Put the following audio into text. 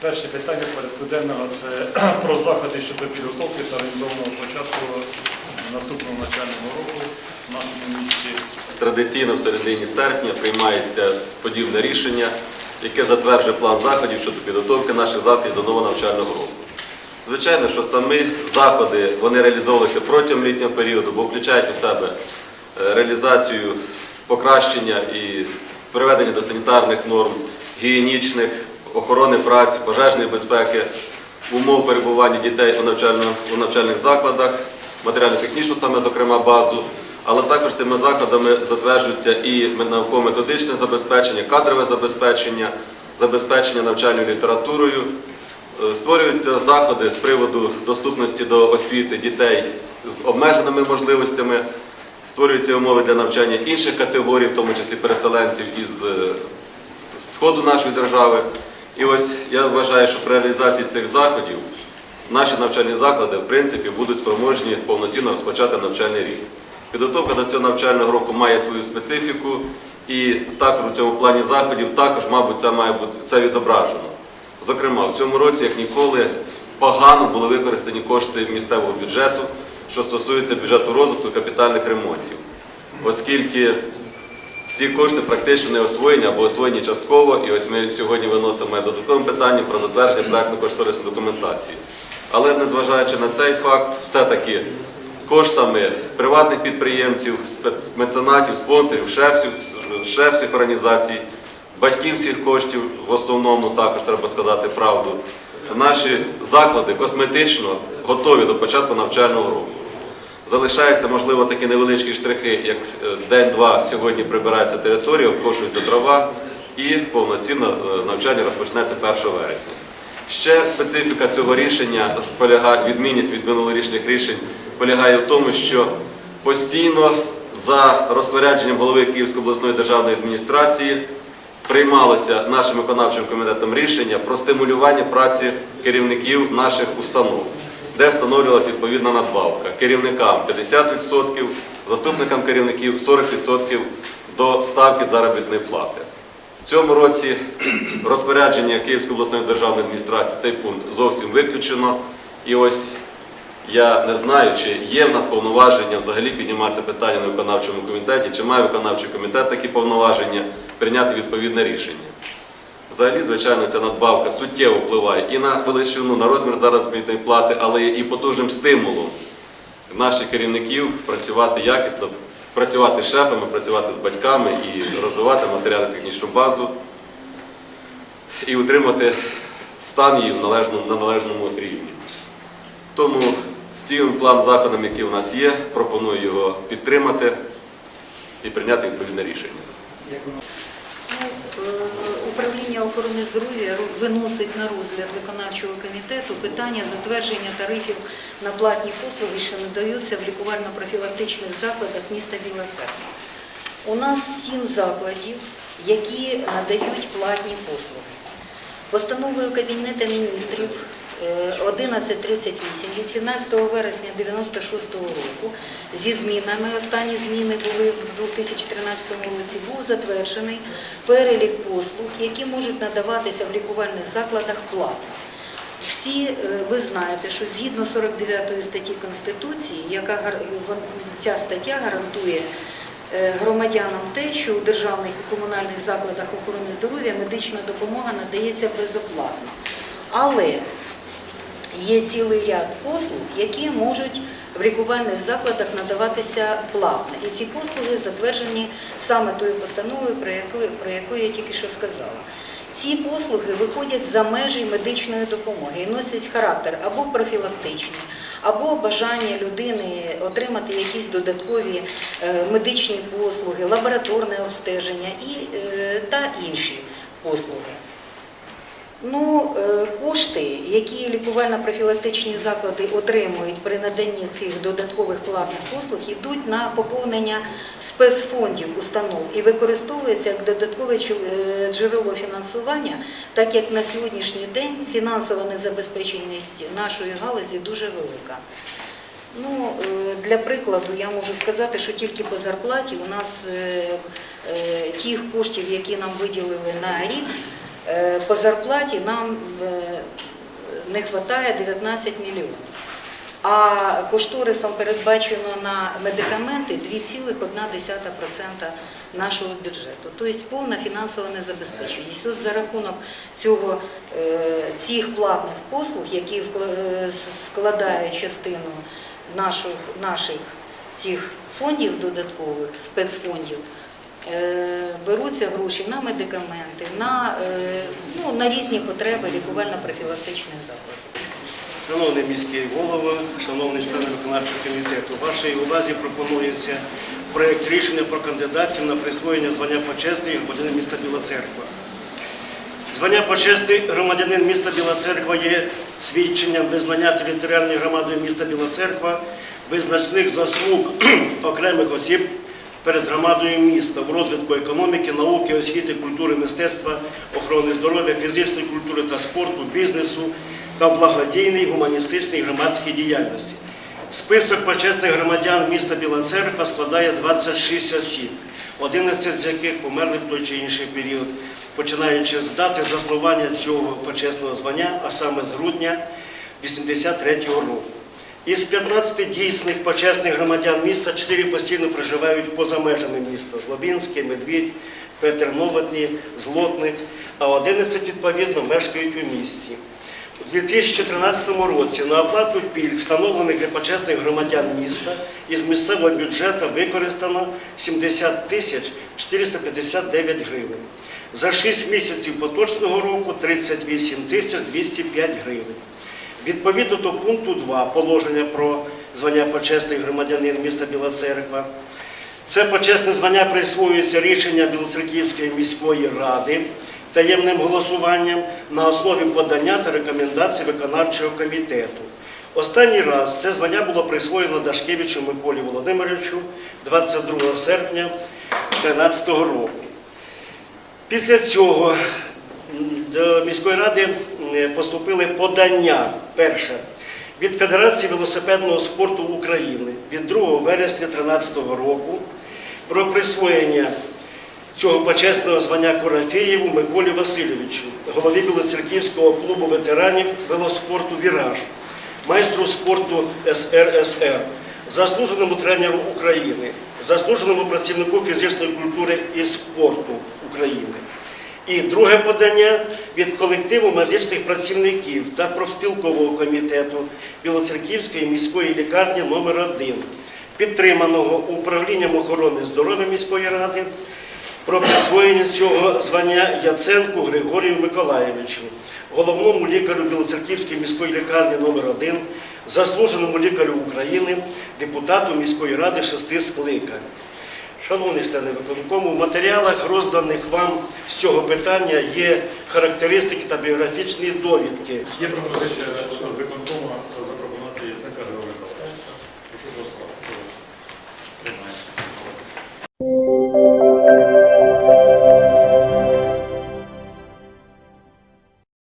Перше питання порядку денного це про заходи щодо підготовки та орієнтовного початку наступного навчального року в нашому місті. Традиційно в середині серпня приймається подібне рішення, яке затверджує план заходів щодо підготовки наших закладів до нового навчального року. Звичайно, що самі заходи вони реалізовуються протягом літнього періоду, бо включають у себе е, реалізацію покращення і приведення до санітарних норм, гігієнічних, охорони праці, пожежної безпеки, умов перебування дітей у, навчальних закладах, матеріально-технічну саме зокрема базу, але також цими закладами затверджується і науково-методичне забезпечення, кадрове забезпечення, забезпечення навчальною літературою. Е, Створюються заходи з приводу доступності до освіти дітей з обмеженими можливостями, створюються умови для навчання інших категорій, в тому числі переселенців із е, сходу нашої держави. І ось я вважаю, що при реалізації цих заходів наші навчальні заклади, в принципі, будуть спроможні повноцінно розпочати навчальний рік. Підготовка до цього навчального року має свою специфіку, і також у цьому плані заходів також, мабуть, це має бути це відображено. Зокрема, в цьому році, як ніколи, погано були використані кошти місцевого бюджету, що стосується бюджету розвитку капітальних ремонтів, оскільки ці кошти практично не освоєні або освоєні частково, і ось ми сьогодні виносимо додатковим питанням про затвердження проектно-кошторисної документації. Але незважаючи на цей факт, все-таки коштами приватних підприємців, меценатів, спонсорів, шефів, шеф організацій, батьків всіх коштів, в основному також треба сказати правду, наші заклади косметично готові до початку навчального року. Залишаються, можливо, такі невеличкі штрихи, як е, день-два сьогодні прибирається територія, обкошується трава і повноцінно е, навчання розпочнеться 1 вересня. Ще специфіка цього рішення відмінність від минулорічних рішень полягає в тому, що постійно за розпорядженням голови Київської обласної державної адміністрації приймалося нашим виконавчим комітетом рішення про стимулювання праці керівників наших установ, де встановлювалася відповідна надбавка. Керівникам 50%, заступникам керівників 40% до ставки заробітної плати. В цьому році розпорядження Київської обласної державної адміністрації цей пункт зовсім виключено. І ось я не знаю, чи є в нас повноваження взагалі піднімати питання на виконавчому комітеті, чи має виконавчий комітет такі повноваження прийняти відповідне рішення. Взагалі, звичайно, ця надбавка суттєво впливає і на величину, на розмір заробітної плати, але і потужним стимулом наших керівників працювати якісно, працювати з шефами, працювати з батьками і розвивати матеріально-технічну базу і утримати стан її на належному рівні. Тому з цим план заходом, який у нас є, пропоную його підтримати і прийняти відповідне рішення. Охорони здоров'я виносить на розгляд виконавчого комітету питання затвердження тарифів на платні послуги, що надаються в лікувально-профілактичних закладах міста Біла Церква. У нас сім закладів, які надають платні послуги. Постановою Кабінету міністрів 1138 від 17 вересня 96 року зі змінами, останні зміни були в 2013 році, був затверджений перелік послуг, які можуть надаватися в лікувальних закладах платно. Всі е, ви знаєте, що згідно 49 статті Конституції, яка ця стаття гарантує е, громадянам те, що у державних і комунальних закладах охорони здоров'я медична допомога надається безоплатно. Але є цілий ряд послуг, які можуть в лікувальних закладах надаватися платно. І ці послуги затверджені саме тою постановою, про яку, про яку я тільки що сказала. Ці послуги виходять за межі медичної допомоги і носять характер або профілактичний, або бажання людини отримати якісь додаткові е, медичні послуги, лабораторне обстеження і, е, та інші послуги. Ну, е, кошти, які лікувально-профілактичні заклади отримують при наданні цих додаткових платних послуг, йдуть на поповнення спецфондів установ і використовуються як додаткове е, джерело фінансування, так як на сьогоднішній день фінансова незабезпеченість нашої галузі дуже велика. Ну, е, для прикладу я можу сказати, що тільки по зарплаті у нас тих коштів, які нам виділили на рік, По зарплаті нам е, не вистачає 19 мільйонів. А кошторисом передбачено на медикаменти 2,1% нашого бюджету. Тобто повна фінансова незабезпеченість. От за рахунок цього, е, цих платних послуг, які е, складають частину наших, наших цих фондів додаткових, спецфондів, е, беруться гроші на медикаменти, на, е, ну, на різні потреби лікувально-профілактичних закладів. Шановний міський голова, шановні члени виконавчого комітету, вашій увазі пропонується проєкт рішення про кандидатів на присвоєння звання почесний громадянин міста Біла Церква. Звання почесний громадянин міста Біла Церква є свідченням визнання територіальної громади міста Біла Церква визначних заслуг окремих осіб перед громадою міста в розвитку економіки, науки, освіти, культури, мистецтва, охорони здоров'я, фізичної культури та спорту, бізнесу та благодійній гуманістичній громадській діяльності. Список почесних громадян міста Біла Церква складає 26 осіб, 11 з яких померли в той чи інший період, починаючи з дати заснування цього почесного звання, а саме з грудня 83-го року. Із 15 дійсних почесних громадян міста 4 постійно проживають поза межами міста Злобінське, Медвідь, Петер Новотні, Злотник, а 11 відповідно мешкають у місті. У 2013 році на оплату пільг, встановлених для почесних громадян міста, із місцевого бюджету використано 70 тисяч 459 гривень. За 6 місяців поточного року 38 тисяч 205 гривень. Відповідно до пункту 2 положення про звання почесний громадянин міста Біла Церква, це почесне звання присвоюється рішення Білоцерківської міської ради таємним голосуванням на основі подання та рекомендацій виконавчого комітету. Останній раз це звання було присвоєно Дашкевичу Миколі Володимировичу 22 серпня 2013 року. Після цього до міської ради поступили подання. Перше від Федерації велосипедного спорту України від 2 вересня 2013 року про присвоєння цього почесного звання Корофеєву Миколі Васильовичу, голові Білоцерківського клубу ветеранів велоспорту Віраж, майстру спорту СРСР, заслуженому тренеру України, заслуженому працівнику фізичної культури і спорту України. І друге подання від колективу медичних працівників та профспілкового комітету Білоцерківської міської лікарні номер 1 підтриманого управлінням охорони здоров'я міської ради про присвоєння цього звання Яценку Григорію Миколаєвичу, головному лікарю Білоцерківської міської лікарні номер 1 заслуженому лікарю України, депутату міської ради шести скликань. Шановні члени виконкому, в матеріалах, розданих вам з цього питання, є характеристики та біографічні довідки. Є пропозиція виконкому запропонувати Яценка Григорія Миколаївича. Прошу голосувати. Приймається.